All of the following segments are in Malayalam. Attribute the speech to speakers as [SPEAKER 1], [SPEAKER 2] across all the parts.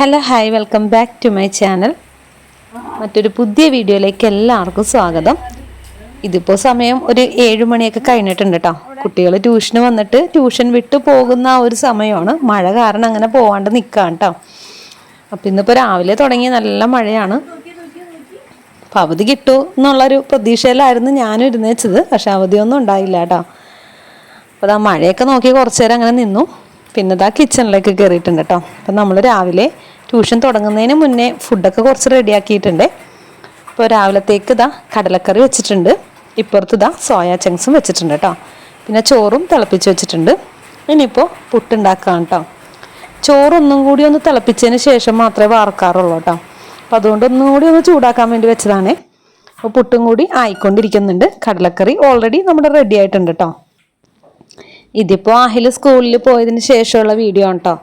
[SPEAKER 1] Hello hi welcome back to my channel. മറ്റൊരു പുതിയ വീഡിയോയിലേക്ക് എല്ലാവർക്കും സ്വാഗതം. ഇതിപ്പോൾ സമയം ഒരു ഏഴ് മണിയൊക്കെ കഴിഞ്ഞിട്ടുണ്ട് കേട്ടോ കുട്ടികൾ ട്യൂഷന് വന്നിട്ട് ട്യൂഷൻ വിട്ട് പോകുന്ന ആ ഒരു സമയമാണ്. മഴ കാരണം അങ്ങനെ പോവാണ്ട് നിൽക്കാം കേട്ടോ അപ്പം ഇന്നിപ്പോൾ രാവിലെ തുടങ്ങി നല്ല മഴയാണ്. അപ്പം അവധി കിട്ടൂ എന്നുള്ളൊരു പ്രതീക്ഷയിലായിരുന്നു ഞാനും ഇരുന്നേച്ചത്. പക്ഷെ അവധിയൊന്നും ഉണ്ടായില്ല കേട്ടോ അപ്പോൾ ആ മഴയൊക്കെ നോക്കി കുറച്ചു നേരം അങ്ങനെ നിന്നു. പിന്നെ ഇതാ കിച്ചണിലേക്ക് കയറിയിട്ടുണ്ട് കേട്ടോ അപ്പം നമ്മൾ രാവിലെ ട്യൂഷൻ തുടങ്ങുന്നതിന് മുന്നേ ഫുഡൊക്കെ കുറച്ച് റെഡിയാക്കിയിട്ടുണ്ട് ഇപ്പോൾ രാവിലത്തേക്ക് ഇതാ കടലക്കറി വെച്ചിട്ടുണ്ട്. ഇപ്പുറത്ത് ഇതാ സോയാ ചങ്ക്സും വെച്ചിട്ടുണ്ട് കേട്ടോ പിന്നെ ചോറും തിളപ്പിച്ച് വെച്ചിട്ടുണ്ട്. ഇനിയിപ്പോൾ പുട്ടുണ്ടാക്കാം കേട്ടോ ചോറൊന്നും കൂടി ഒന്ന് തിളപ്പിച്ചതിന് ശേഷം മാത്രമേ വാർക്കാറുള്ളൂ കേട്ടോ അപ്പം അതുകൊണ്ട് ഒന്നും കൂടി ഒന്ന് ചൂടാക്കാൻ വേണ്ടി വെച്ചതാണ്. അപ്പോൾ പുട്ടും കൂടി ആയിക്കൊണ്ടിരിക്കുന്നുണ്ട്. കടലക്കറി ഓൾറെഡി നമ്മുടെ റെഡി ആയിട്ടുണ്ട് കേട്ടോ ഇതിപ്പോൾ അഹിൽ സ്കൂളിൽ പോയതിന് ശേഷമുള്ള വീഡിയോ ആണ് കേട്ടോ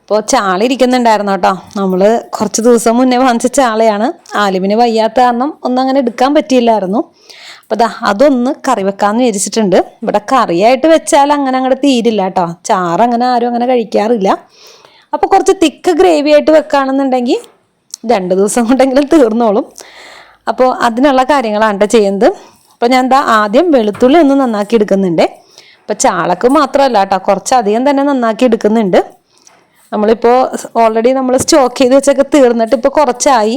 [SPEAKER 1] അപ്പോൾ ചാള ഇരിക്കുന്നുണ്ടായിരുന്നു കേട്ടോ. നമ്മൾ കുറച്ച് ദിവസം മുന്നേ വാങ്ങിച്ച ചാളയാണ്. ആലിമിന് വയ്യാത്ത കാരണം ഒന്നും അങ്ങനെ എടുക്കാൻ പറ്റിയില്ലായിരുന്നു. അപ്പോൾ ദാ അതൊന്ന് കറി വെക്കാമെന്ന് വിചാരിച്ചിട്ടുണ്ട്. ഇവിടെ കറിയായിട്ട് വെച്ചാൽ അങ്ങനെ അങ്ങോട്ട് തീരില്ല കേട്ടോ. ചാറ് അങ്ങനെ ആരും അങ്ങനെ കഴിക്കാറില്ല. അപ്പോൾ കുറച്ച് തിക്ക് ഗ്രേവി ആയിട്ട് വെക്കുകയാണെന്നുണ്ടെങ്കിൽ രണ്ട് ദിവസം കൊണ്ടെങ്കിലും തീർന്നോളും. അപ്പോൾ അതിനുള്ള കാര്യങ്ങളാണ് കേട്ടോ ചെയ്യുന്നത്. അപ്പോൾ ഞാൻ എന്താ ആദ്യം വെളുത്തുള്ളി ഒന്ന് നന്നാക്കി എടുക്കുന്നുണ്ട്. അപ്പോൾ ചാളക്ക് മാത്രമല്ല കേട്ടോ കുറച്ചധികം തന്നെ നന്നാക്കി എടുക്കുന്നുണ്ട്. നമ്മളിപ്പോൾ ഓൾറെഡി നമ്മൾ സ്റ്റോക്ക് ചെയ്ത് വെച്ചൊക്കെ തീർന്നിട്ട് ഇപ്പോൾ കുറച്ചായി.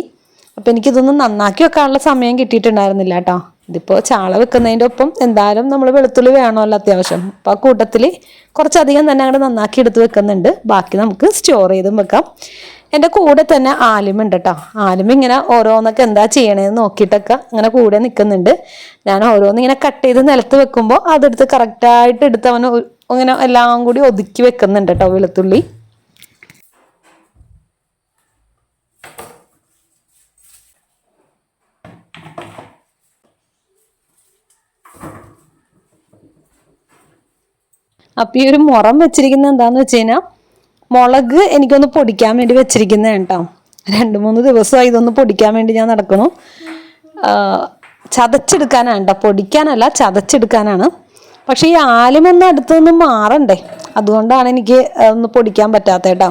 [SPEAKER 1] അപ്പോൾ എനിക്കിതൊന്നും നന്നാക്കി വെക്കാനുള്ള സമയം കിട്ടിയിട്ടുണ്ടായിരുന്നില്ല കേട്ടോ. ഇതിപ്പോൾ ചാള വെക്കുന്നതിന്റെ ഒപ്പം എന്തായാലും നമ്മൾ വെളുത്തുള്ളി വേണമല്ലോ അത്യാവശ്യം. അപ്പോൾ ആ കൂട്ടത്തിൽ കുറച്ചധികം തന്നെ അങ്ങോട്ട് നന്നാക്കി എടുത്ത് വെക്കുന്നുണ്ട്. ബാക്കി നമുക്ക് സ്റ്റോർ ചെയ്തും വെക്കാം. എന്റെ കൂടെ തന്നെ ആലിമുണ്ട് കേട്ടോ ആലിമ ഇങ്ങനെ ഓരോന്നൊക്കെ എന്താ ചെയ്യണേന്ന് നോക്കിയിട്ടൊക്കെ ഇങ്ങനെ കൂടെ നിൽക്കുന്നുണ്ട് ഞാൻ ഓരോന്ന് ഇങ്ങനെ കട്ട് ചെയ്ത് നിലത്ത് വെക്കുമ്പോൾ അതെടുത്ത് കറക്റ്റായിട്ട് എടുത്ത് അവന് ഇങ്ങനെ എല്ലാം കൂടി ഒതുക്കി വെക്കുന്നുണ്ട് കേട്ടോ വെളുത്തുള്ളി. അപ്പൊ ഈ ഒരു മുറം വെച്ചിരിക്കുന്നത് എന്താന്ന് വെച്ച് കഴിഞ്ഞാൽ മുളക് എനിക്കൊന്ന് പൊടിക്കാൻ വേണ്ടി വെച്ചിരിക്കുന്നത് കേട്ടോ. രണ്ട് മൂന്ന് ദിവസമായി ഇതൊന്ന് പൊടിക്കാൻ വേണ്ടി ഞാൻ നടക്കുന്നു. ചതച്ചെടുക്കാനാണ് കേട്ടോ. പൊടിക്കാനല്ല ചതച്ചെടുക്കാനാണ്. പക്ഷെ ഈ ആലുമൊന്നും അടുത്തൊന്നും മാറണ്ടേ. അതുകൊണ്ടാണ് എനിക്ക് ഒന്ന് പൊടിക്കാൻ പറ്റാത്ത കേട്ടോ.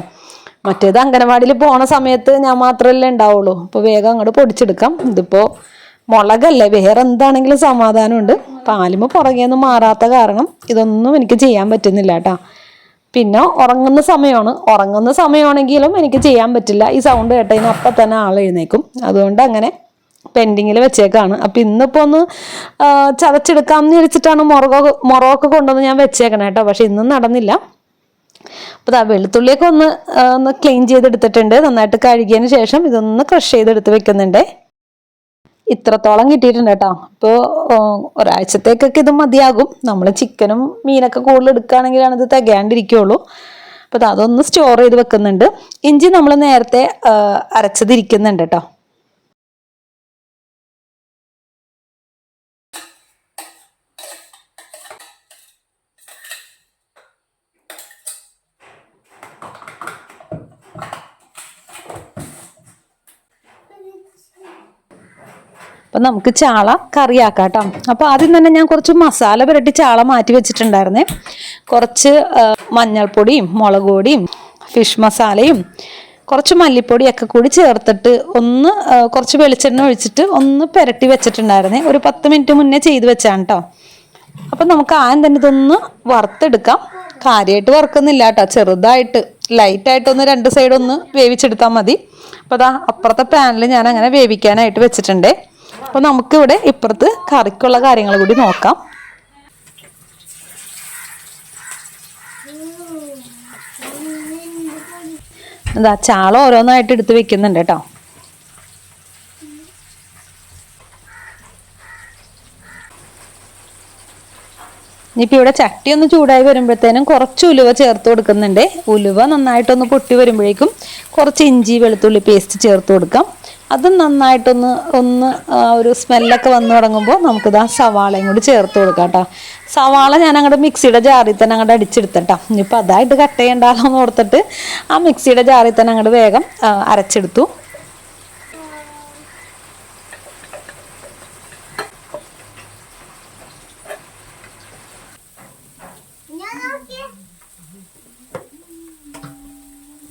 [SPEAKER 1] മറ്റേത് അംഗനവാടിയിൽ പോണ സമയത്ത് ഞാൻ മാത്രമല്ലേ ഉണ്ടാവുള്ളൂ. അപ്പോൾ വേഗം അങ്ങോട്ട് പൊടിച്ചെടുക്കാം. ഇതിപ്പോൾ മുളകല്ലേ വേറെ എന്താണെങ്കിലും സമാധാനമുണ്ട് പാലിമ പുറകെ ഒന്നും മാറാത്ത കാരണം ഇതൊന്നും എനിക്ക് ചെയ്യാൻ പറ്റുന്നില്ല കേട്ടോ. പിന്നെ ഉറങ്ങുന്ന സമയമാണ്. ഉറങ്ങുന്ന സമയമാണെങ്കിലും എനിക്ക് ചെയ്യാൻ പറ്റില്ല. ഈ സൗണ്ട് കേട്ടതിന് അപ്പം തന്നെ ആൾ എഴുന്നേക്കും. അതുകൊണ്ട് അങ്ങനെ പെൻഡിങ്ങിൽ വെച്ചേക്കാണ്. അപ്പം ഇന്നിപ്പോൾ ഒന്ന് ചതച്ചെടുക്കാം എന്ന് വിചാരിച്ചിട്ടാണ് മുറകോ മുറകൊക്കെ കൊണ്ടുവന്ന് ഞാൻ വെച്ചേക്കണേ കേട്ടോ. പക്ഷെ ഇന്നും നടന്നില്ല. അപ്പോൾ ആ വെളുത്തുള്ളിയൊക്കെ ഒന്ന് ഒന്ന് ക്ലീൻ ചെയ്തെടുത്തിട്ടുണ്ട്. നന്നായിട്ട് കഴുകിയതിന് ശേഷം ഇതൊന്ന് ക്രഷ് ചെയ്തെടുത്ത് വെക്കുന്നുണ്ട്. ഇത്രത്തോളം കിട്ടിയിട്ടുണ്ട് കേട്ടോ. ഇപ്പോൾ ഒരാഴ്ചത്തേക്കൊക്കെ ഇത് മതിയാകും. നമ്മൾ ചിക്കനും മീനൊക്കെ കൂടുതൽ എടുക്കുകയാണെങ്കിലാണ് ഇത് തികയാണ്ടിരിക്കുള്ളൂ. അപ്പോൾ അതൊന്ന് സ്റ്റോർ ചെയ്ത് വെക്കുന്നുണ്ട്. ഇഞ്ചി നമ്മൾ നേരത്തെ അരച്ചതിരിക്കുന്നുണ്ട് കേട്ടോ. അപ്പം നമുക്ക് ചാള കറിയാക്കാം കേട്ടോ അപ്പോൾ ആദ്യം തന്നെ ഞാൻ കുറച്ച് മസാല പുരട്ടി ചാള മാറ്റി വെച്ചിട്ടുണ്ടായിരുന്നേ. കുറച്ച് മഞ്ഞൾപ്പൊടിയും മുളക് പൊടിയും ഫിഷ് മസാലയും കുറച്ച് മല്ലിപ്പൊടിയൊക്കെ കൂടി ചേർത്തിട്ട് ഒന്ന് കുറച്ച് വെളിച്ചെണ്ണ ഒഴിച്ചിട്ട് ഒന്ന് പുരട്ടി വെച്ചിട്ടുണ്ടായിരുന്നേ. ഒരു പത്ത് മിനിറ്റ് മുന്നേ ചെയ്ത് വെച്ചാണ് കേട്ടോ അപ്പം നമുക്ക് ആദ്യം തന്നെ ഇതൊന്ന് വറുത്തെടുക്കാം. കാര്യമായിട്ട് വറുക്കുന്നില്ല കേട്ടോ ചെറുതായിട്ട് ലൈറ്റായിട്ടൊന്ന് രണ്ട് സൈഡ് ഒന്ന് വേവിച്ചെടുത്താൽ മതി. അപ്പോൾ അതാ അപ്പുറത്തെ പാനിൽ ഞാൻ അങ്ങനെ വേവിക്കാനായിട്ട് വെച്ചിട്ടുണ്ടേ. അപ്പോൾ നമുക്കിവിടെ ഇപ്പുറത്ത് കറിക്കുള്ള കാര്യങ്ങൾ കൂടി നോക്കാം. എന്താ ചാള ഓരോന്നായിട്ട് എടുത്ത് വെക്കുന്നുണ്ട് കേട്ടോ. ഇനിയിപ്പോൾ ഇവിടെ ചട്ടി ഒന്ന് ചൂടായി വരുമ്പോഴത്തേനും കുറച്ച് ഉലുവ ചേർത്ത് കൊടുക്കുന്നുണ്ട്. ഉലുവ നന്നായിട്ടൊന്ന് പൊട്ടി വരുമ്പോഴേക്കും കുറച്ച് ഇഞ്ചി വെളുത്തുള്ളി പേസ്റ്റ് ചേർത്ത് കൊടുക്കാം. അത് നന്നായിട്ടൊന്ന് ഒന്ന് ഒരു സ്മെല്ലൊക്കെ വന്നു തുടങ്ങുമ്പോൾ നമുക്കിത് ആ സവാളയും കൂടി ചേർത്ത് കൊടുക്കാം കേട്ടോ സവാള ഞാൻ അങ്ങോട്ട് മിക്സിയുടെ ജാറിൽ തന്നെ അങ്ങോട്ട് അടിച്ചെടുത്തട്ടോ. ഇനിയിപ്പോൾ അതായിട്ട് കട്ട് ചെയ്യണ്ടാലോ എന്ന് ഓർത്തിട്ട് ആ മിക്സിയുടെ ജാറിൽ തന്നെ അങ്ങോട്ട് വേഗം അരച്ചെടുത്തു.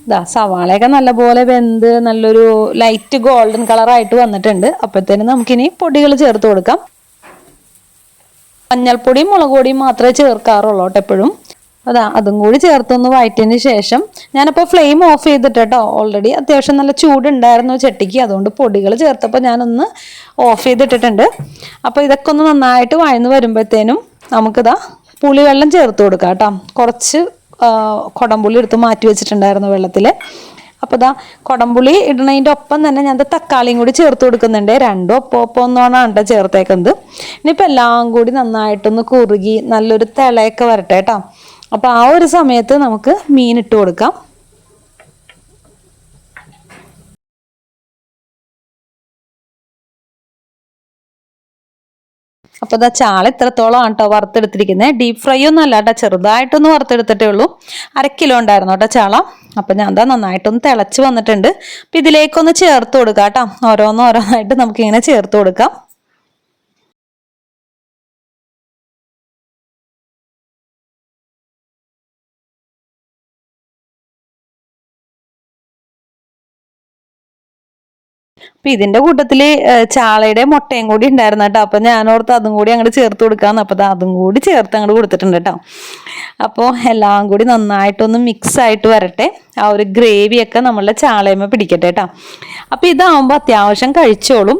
[SPEAKER 1] ഇതാ സവാളയൊക്കെ നല്ലപോലെ വെന്ത് നല്ലൊരു ലൈറ്റ് ഗോൾഡൻ കളറായിട്ട് വന്നിട്ടുണ്ട്. അപ്പോഴത്തേനും നമുക്കിനി പൊടികൾ ചേർത്ത് കൊടുക്കാം. മഞ്ഞൾപ്പൊടിയും മുളക് പൊടിയും മാത്രമേ ചേർക്കാറുള്ളൂ കേട്ടോ എപ്പോഴും. അതാ അതും കൂടി ചേർത്തൊന്ന് വഴറ്റിയതിന് ശേഷം ഞാനപ്പോൾ ഫ്ലെയിം ഓഫ് ചെയ്തിട്ട് കേട്ടോ ഓൾറെഡി അത്യാവശ്യം നല്ല ചൂടുണ്ടായിരുന്നു ചട്ടിക്ക് അതുകൊണ്ട് പൊടികൾ ചേർത്തപ്പോൾ ഞാനൊന്ന് ഓഫ് ചെയ്തിട്ടിട്ടുണ്ട്. അപ്പോൾ ഇതൊക്കെ ഒന്ന് നന്നായിട്ട് വഴന്ന് വരുമ്പോഴത്തേനും നമുക്കിതാ പുളിവെള്ളം ചേർത്ത് കൊടുക്കാം കേട്ടോ. കുറച്ച് കുടംപുളി എടുത്ത് മാറ്റി വെച്ചിട്ടുണ്ടായിരുന്നു വെള്ളത്തിൽ അപ്പോൾ ഇതാ കുടംപുളി ഇടണതിന്റെ ഒപ്പം തന്നെ ഞാൻ തക്കാളിയും കൂടി ചേർത്ത് കൊടുക്കുന്നുണ്ട്. രണ്ടും ഒപ്പം ഒപ്പം ഒന്നാണ് കേട്ടോ ചേർത്തേക്കുന്നത്. ഇനിയിപ്പോൾ എല്ലാം കൂടി നന്നായിട്ടൊന്ന് കുറുകി നല്ലൊരു തിളയൊക്കെ വരട്ടെ കേട്ടോ. അപ്പോൾ ആ ഒരു സമയത്ത് നമുക്ക് മീൻ ഇട്ട് കൊടുക്കാം. അപ്പോൾ ഇതാ ചാള ഇത്രത്തോളം ആണ് കേട്ടോ വറുത്തെടുത്തിരിക്കുന്നത് ഡീപ് ഫ്രൈ ഒന്നും അല്ല കേട്ടോ ചെറുതായിട്ടൊന്ന് വറുത്തെടുത്തിട്ടേ ഉള്ളൂ. അര കിലോ ഉണ്ടായിരുന്നു കേട്ടോ ചാള. അപ്പം ഞാൻ എന്താ നന്നായിട്ടൊന്ന് തിളച്ച് വന്നിട്ടുണ്ട്. അപ്പം ഇതിലേക്കൊന്ന് ചേർത്ത് കൊടുക്കാം കേട്ടോ ഓരോന്നോരോന്നായിട്ട് നമുക്കിങ്ങനെ ചേർത്ത് കൊടുക്കാം. അപ്പൊ ഇതിന്റെ കൂട്ടത്തിൽ ചാളയുടെ മുട്ടയും കൂടി ഉണ്ടായിരുന്നു കേട്ടോ. അപ്പൊ ഞാനോർത്ത് അതും കൂടി അങ്ങോട്ട് ചേർത്ത് കൊടുക്കാന്ന്. അപ്പൊ ദാ അതും കൂടി ചേർത്ത് അങ്ങോട്ട് കൊടുത്തിട്ടുണ്ട് കേട്ടോ. അപ്പോൾ എല്ലാം കൂടി നന്നായിട്ടൊന്ന് മിക്സ് ആയിട്ട് വരട്ടെ. ആ ഒരു ഗ്രേവിയൊക്കെ നമ്മളുടെ ചാളയമ്മ പിടിക്കട്ടെ കേട്ടോ. അപ്പൊ ഇതാവുമ്പോൾ അത്യാവശ്യം കഴിച്ചോളും.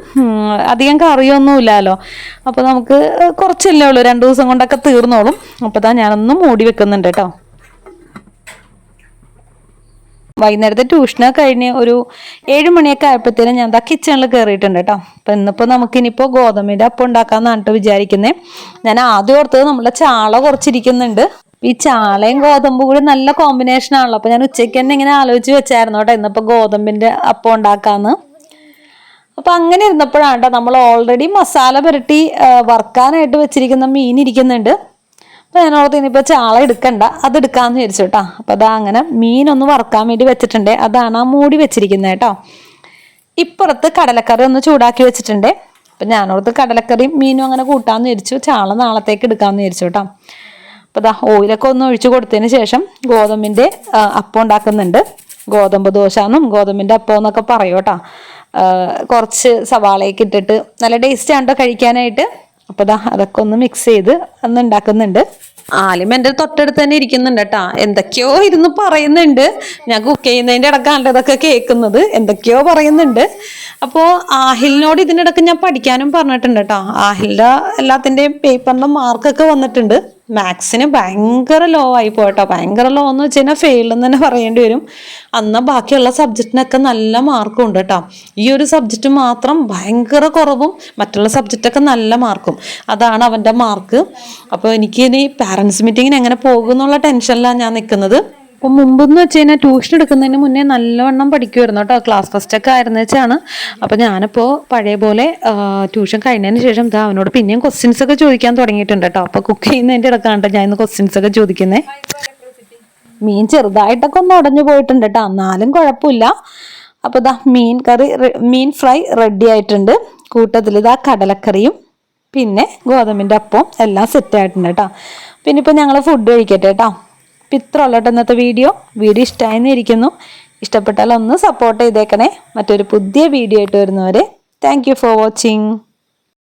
[SPEAKER 1] അധികം കറിയൊന്നും ഇല്ലല്ലോ അപ്പൊ നമുക്ക് കുറച്ചല്ലേ ഉള്ളൂ. രണ്ടു ദിവസം കൊണ്ടൊക്കെ തീർന്നോളും. അപ്പൊ ദാ ഞാനൊന്ന് മൂടി വെക്കുന്നുണ്ട് കേട്ടോ. വൈകുന്നേരത്തെ ട്യൂഷനൊക്കെ കഴിഞ്ഞ് ഒരു ഏഴ് മണിയൊക്കെ ആയപ്പോഴത്തേനും ഞാൻ എന്താ കിച്ചണിൽ കയറിയിട്ടുണ്ട് കേട്ടോ അപ്പം ഇന്നിപ്പോൾ നമുക്കിനിപ്പോൾ ഗോതമ്പിന്റെ അപ്പം ഉണ്ടാക്കാമെന്നാണ് കേട്ടോ വിചാരിക്കുന്നത് ഞാൻ ആദ്യം ഓർത്തത് നമ്മളെ ചാള കുറച്ചിരിക്കുന്നുണ്ട്. ഈ ചാളയും ഗോതമ്പും കൂടി നല്ല കോമ്പിനേഷൻ ആണല്ലോ. അപ്പം ഞാൻ ഉച്ചയ്ക്ക് തന്നെ ഇങ്ങനെ ആലോചിച്ച് വെച്ചായിരുന്നു കേട്ടോ ഇന്നിപ്പോൾ ഗോതമ്പിന്റെ അപ്പം ഉണ്ടാക്കാമെന്ന് അപ്പൊ അങ്ങനെ ഇരുന്നപ്പോഴാണ് കേട്ടോ നമ്മൾ ഓൾറെഡി മസാല പുരട്ടി വറുക്കാനായിട്ട് വെച്ചിരിക്കുന്ന മീൻ ഇരിക്കുന്നുണ്ട്. അപ്പൊ ഞാൻ ഓർത്ത് ഇനിയിപ്പോ ചാള എടുക്കണ്ട അത് എടുക്കാന്ന് വിചാരിച്ചു കേട്ടോ അപ്പൊ അതാ അങ്ങനെ മീനൊന്ന് വറക്കാൻ വേണ്ടി വെച്ചിട്ടുണ്ട്. അതാണ് ആ മൂടി വെച്ചിരിക്കുന്നത് കേട്ടോ ഇപ്പുറത്ത് കടലക്കറി ഒന്ന് ചൂടാക്കി വെച്ചിട്ടുണ്ട്. അപ്പൊ ഞാനോർത്ത് കടലക്കറിയും മീനും അങ്ങനെ കൂട്ടാന്ന് വിചാരിച്ചു. ചാള നാളത്തേക്ക് എടുക്കാന്ന് വിചാരിച്ചു കേട്ടോ അപ്പൊ ദാ ഓയിലൊക്കെ ഒന്ന് ഒഴിച്ചു കൊടുത്തതിന് ശേഷം ഗോതമ്പിന്റെ അപ്പം ഉണ്ടാക്കുന്നുണ്ട്. ഗോതമ്പ് ദോശ എന്നും ഗോതമ്പിന്റെ അപ്പം എന്നൊക്കെ പറയും കേട്ടോ കുറച്ച് സവാളയൊക്കെ ഇട്ടിട്ട് നല്ല ടേസ്റ്റ് ആണ് കഴിക്കാനായിട്ട്. അപ്പൊ ദാ അതൊക്കെ ഒന്ന് മിക്സ് ചെയ്ത് അന്ന് ഉണ്ടാക്കുന്നുണ്ട് ആലിമ എന്റെ തൊട്ടടുത്ത് തന്നെ ഇരിക്കുന്നുണ്ട് കേട്ടാ എന്തൊക്കെയോ ഇരുന്ന് പറയുന്നുണ്ട്. ഞാൻ കുക്ക് ചെയ്യുന്നതിന്റെ ഇടക്കാണ്ട് ഇതൊക്കെ കേൾക്കുന്നത്. എന്തൊക്കെയോ പറയുന്നുണ്ട്. അപ്പോൾ ആഹിലിനോട് ഇതിനിടക്ക് ഞാൻ പഠിക്കാനും പറഞ്ഞിട്ടുണ്ട് കേട്ടോ ആഹിലിന്റെ എല്ലാത്തിന്റെയും പേപ്പറിന്റെ മാർക്കൊക്കെ വന്നിട്ടുണ്ട്. മാത്സിന് ഭയങ്കര ലോ ആയി പോട്ടോ ഭയങ്കര ലോ എന്ന് വെച്ച് കഴിഞ്ഞാൽ ഫെയിൽ എന്ന് തന്നെ പറയേണ്ടി വരും. അന്ന് ബാക്കിയുള്ള സബ്ജക്റ്റിനൊക്കെ നല്ല മാർക്കും ഉണ്ട് കേട്ടോ ഈ ഒരു സബ്ജക്റ്റ് മാത്രം ഭയങ്കര കുറവും മറ്റുള്ള സബ്ജക്റ്റൊക്കെ നല്ല മാർക്കും അതാണ് അവന്റെ മാർക്ക് അപ്പോൾ എനിക്ക് ഇനി പാരൻസ് മീറ്റിങ്ങിന് എങ്ങനെ പോകും എന്നുള്ള ടെൻഷനിലാണ് ഞാൻ നിൽക്കുന്നത് അപ്പം മുമ്പെന്ന് വെച്ച് കഴിഞ്ഞാൽ ട്യൂഷൻ എടുക്കുന്നതിന് മുന്നേ നല്ലവണ്ണം പഠിക്കുമായിരുന്നു കേട്ടോ. ക്ലാസ് ഫസ്റ്റ് ഒക്കെ ആയിരുന്നു വെച്ചാണ്. അപ്പം ഞാനിപ്പോൾ പഴയ പോലെ ട്യൂഷൻ കഴിഞ്ഞതിന് ശേഷം ഇതാ അവനോട് പിന്നെയും ക്വസ്റ്റ്യൻസ് ഒക്കെ ചോദിക്കാൻ തുടങ്ങിയിട്ടുണ്ട് കേട്ടോ. അപ്പോൾ കുക്ക് ചെയ്യുന്നതിന്റെ ഇടക്കാണ് ഞാൻ ഇന്ന് ക്വസ്റ്റ്യൻസ് ഒക്കെ ചോദിക്കുന്നത് മീൻ ചെറുതായിട്ടൊക്കെ ഒന്ന് ഉടഞ്ഞു പോയിട്ടുണ്ട് കേട്ടോ. എന്നാലും കുഴപ്പമില്ല. അപ്പോൾ ഇതാ മീൻ കറി മീൻ ഫ്രൈ റെഡി ആയിട്ടുണ്ട്. കൂട്ടത്തിൽ ഇതാ കടലക്കറിയും പിന്നെ ഗോതമ്പിന്റെ അപ്പവും എല്ലാം സെറ്റ് ആയിട്ടുണ്ട് കേട്ടോ. പിന്നെ ഇപ്പോൾ ഞങ്ങൾ ഫുഡ് കഴിക്കട്ടെ കേട്ടോ. അപ്പം ഇത്ര ഉള്ളൂ ഇന്നത്തെ വീഡിയോ. വീഡിയോ ഇഷ്ടമായെന്ന് ഇരിക്കുന്നു. ഇഷ്ടപ്പെട്ടാൽ ഒന്ന് സപ്പോർട്ട് ചെയ്തേക്കണേ. മറ്റൊരു പുതിയ വീഡിയോ ആയിട്ട് വരുന്നവരെ താങ്ക് ഫോർ വാച്ചിങ്